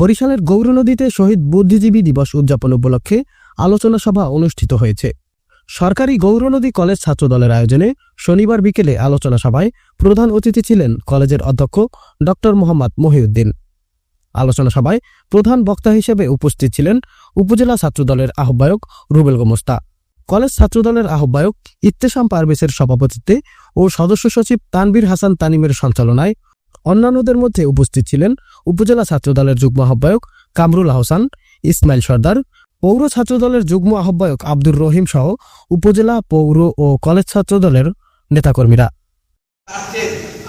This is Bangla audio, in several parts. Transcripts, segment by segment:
বরিশালের গৌরনদীতে শহীদ বুদ্ধিজীবী দিবস উদযাপন উপলক্ষে আলোচনা সভা অনুষ্ঠিত হয়েছে। সরকারি গৌরনদী কলেজ ছাত্রদলের আয়োজনে শনিবার বিকেলে আলোচনা সভায় প্রধান অতিথি ছিলেন কলেজের অধ্যক্ষ ড মোহাম্মদ মহিউদ্দিন। আলোচনা সভায় প্রধান বক্তা হিসেবে উপস্থিত ছিলেন উপজেলা ছাত্রদলের আহ্বায়ক রুবেল গোমস্তা। কলেজ ছাত্রদলের আহ্বায়ক ইত্তেশাম পারভেজের সভাপতিত্বে ও সদস্য সচিব তানবীর হাসান তানিমের সঞ্চালনায় অন্যান্যদের মধ্যে উপস্থিত ছিলেন উপজেলা ছাত্রদলের যুগ্ম আহ্বায়ক কামরুল আহসান ইসমাইল সর্দার পৌর ছাত্রদলের যুগ্ম আহ্বায়ক আব্দুর রহিম সহ উপজেলা পৌর ও কলেজ ছাত্রদলের নেতাকর্মীরা।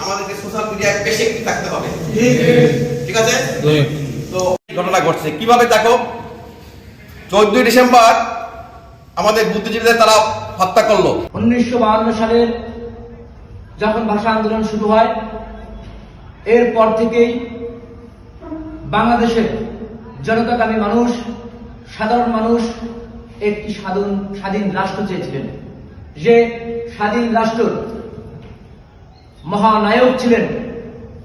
আমাদেরকে সোশ্যাল মিডিয়ায় বেশি থাকতে হবে। ঠিক আছে? তো ঘটনা ঘটছে। কীভাবে দেখো? চোদ্দই ডিসেম্বর আমাদের বুদ্ধিজীবীদের তারা হত্যা করল। উনিশশো সালের যখন ভাষা আন্দোলন শুরু হয় এরপর থেকেই বাংলাদেশের জনতাকামী মানুষ, সাধারণ মানুষ একটি স্বাধীন স্বাধীন রাষ্ট্র চেয়েছিলেন। যে স্বাধীন রাষ্ট্র মহানায়ক ছিলেন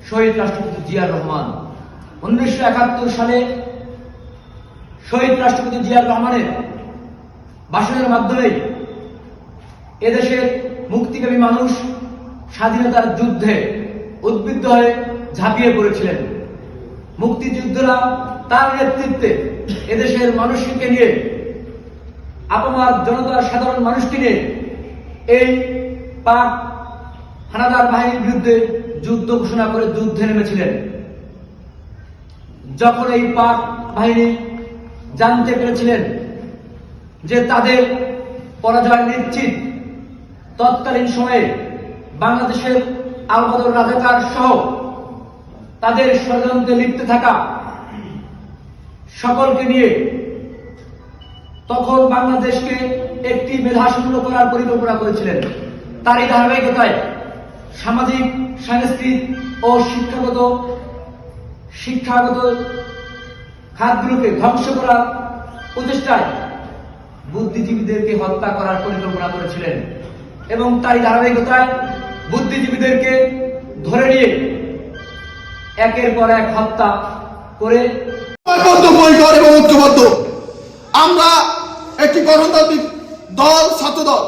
শহীদ রাষ্ট্রপতি জিয়ার রহমান। উনিশশো একাত্তর সালে শহীদ রাষ্ট্রপতি জিয়ার রহমানের ভাষণের মাধ্যমে এদেশের মুক্তিকামী মানুষ স্বাধীনতার যুদ্ধে উদ্বুদ্ধ হয়ে ঝাঁপিয়ে পড়েছিলেন। মুক্তিযুদ্ধরা তার নেতৃত্বে এদেশের মানুষকে নিয়ে, আপামার জনতার সাধারণ মানুষকে নিয়ে এই পাক হানাদার বাহিনীর বিরুদ্ধে যুদ্ধ ঘোষণা করে যুদ্ধে নেমেছিলেন। যখন এই পাক বাহিনী জানতে পেরেছিলেন যে তাদের পরাজয় নিশ্চিত, তৎকালীন সময়ে বাংলাদেশের আলবদর রাজাকার সহ তাদের ষড়যন্ত্রে লিপ্ত থাকা সকলকে নিয়ে তখন বাংলাদেশকে একটি মেধাশূন্য করার পরিকল্পনা করেছিলেন। তার এই ধারাবাহিকতায় সামাজিক, সাংস্কৃতিক ও শিক্ষাগত শিক্ষাগত খাতগুলোকে ধ্বংস করার প্রচেষ্টায় বুদ্ধিজীবীদেরকে হত্যা করার পরিকল্পনা করেছিলেন এবং তাই ধারাবাহিকতায় বুদ্ধিজীবীদেরকে ধরে নিয়ে একের পর এক হত্যা করে ঐক্যবদ্ধ আমরা একটি গণতান্ত্রিক দল ছাত্র দল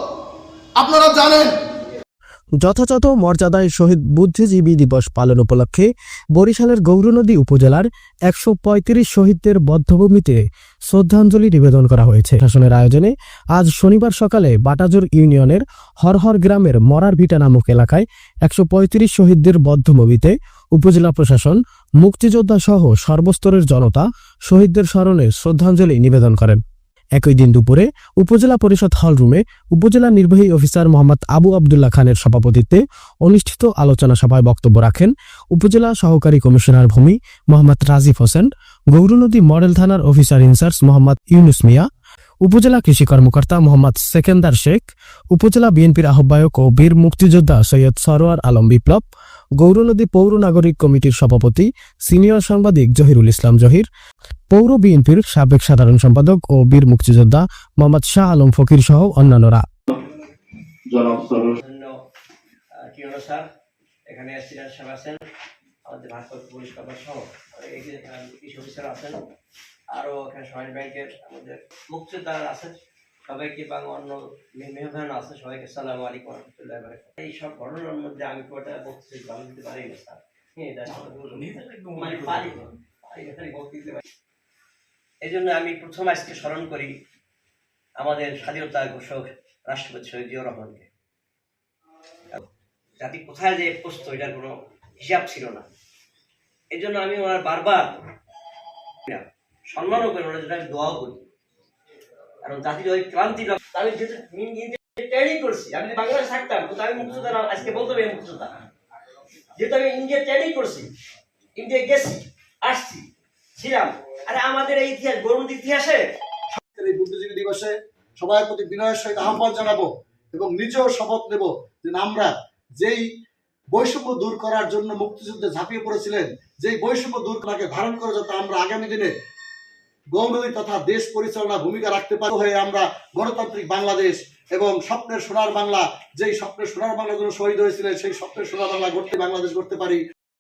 আপনারা জানেন যথাযথ মর্যাদায় শহীদ বুদ্ধিজীবী দিবস পালন উপলক্ষে বরিশালের গৌরনদী উপজেলার একশো পঁয়ত্রিশ শহীদদের বদ্ধভূমিতে শ্রদ্ধাঞ্জলি নিবেদন করা হয়েছে। শাসনের আয়োজনে আজ শনিবার সকালে বাটাজোর ইউনিয়নের হরহর গ্রামের মরার ভিটা নামক এলাকায় একশো পঁয়ত্রিশ শহীদদের বদ্ধভূমিতে উপজেলা প্রশাসন মুক্তিযোদ্ধা সহ সর্বস্তরের জনতা শহীদদের স্মরণে শ্রদ্ধাঞ্জলি নিবেদন করেন। একই দিন দুপুরে উপজেলা পরিষদ হলরুমে উপজেলা নির্বাহী অফিসার মোহাম্মদ আবু আবদুল্লাহ খানের সভাপতিত্বে অনুষ্ঠিত আলোচনা সভায় বক্তব্য রাখেন উপজেলা সহকারী কমিশনার ভূমি মোহাম্মদ রাজিফ হোসেন, গৌরনদী মডেল থানার officer in charge Mohammad Yunus Mia, উপজেলা কৃষি কর্মকর্তা মোহাম্মদ সেকেন্দার শেখ, উপজেলা বিএনপির আহ্বায়ক ও বীর মুক্তিযোদ্ধা সৈয়দ সরোয়ার আলম বিপ্লব গৌরনদী পৌর নাগরিক কমিটির সভাপতি সিনিয়র সাংবাদিক জহিরুল ইসলাম জহির পৌর বিএনপির সাবেক সাধারণ সম্পাদক ও বীর মুক্তিযোদ্ধা মোহাম্মদ শাহ আলম ফকির সহ অন্যান্যরা। এখানে আছেন আমাদের ভারপ্রাপ্ত পুলিশ সহ অফিসার আছেন আরও এখানে সহায়ন ব্যাংকের আমাদের মুক্তিযোদ্ধারা আছেন। সবাইকে বা অন্য মেহমান আছে সবাইকে সালাম আলাইকুম রহমতুল্লাহ। এই সব ঘটনার মধ্যে আমি কটা বক্তৃতা আমি দিতে পারি না স্যার। হ্যাঁ মানে পারি। এই জন্য আমি প্রথম আজকে স্মরণ করি আমাদের স্বাধীনতা ঘোষক রাষ্ট্রপতি শহীদ জিয়াউর রহমানকে। জাতি কোথায় যে পৌঁছতো এটার কোনো হিসাব ছিল না। এই জন্য আমি ওনার বারবার সম্মানও করি ওনার জন্য আমি দোয়াও করি। কারণ জাতির ক্রান্তি যেহেতু ট্রেনিং করছি, আমি থাকতাম, তো আমি মুক্তিযোদ্ধা আজকে বলতে পারি মুক্তিযোদ্ধা যেহেতু আমি ইন্ডিয়া ট্রেনিং করছি, ইন্ডিয়া গেছি, আসছি, ছিলাম, আরে আমাদের এই ইতিহাস গৌরব ইতিহাসে বুদ্ধিজীবী দিবসে সবার প্রতি বিনয়ের সহিত আহ্বান জানাব এবং নিজেও শপথ নেব যে আমরা যেই বৈষম্য দূর করার জন্য মুক্তিযুদ্ধে ঝাঁপিয়ে পড়েছিলেন, যেই বৈষম্য দূর করাকে ধারণ করে যাতে আমরা আগামী দিনে গৌরবী তথা দেশ পরিচালনা ভূমিকা রাখতে পারে হয়ে আমরা গণতান্ত্রিক বাংলাদেশ এবং স্বপ্নের সোনার বাংলা, যেই স্বপ্নের সোনার বাংলার জন্য শহীদ হয়েছিলেন, সেই স্বপ্নের সোনার বাংলা গড়তে বাংলাদেশ গড়তে পারি।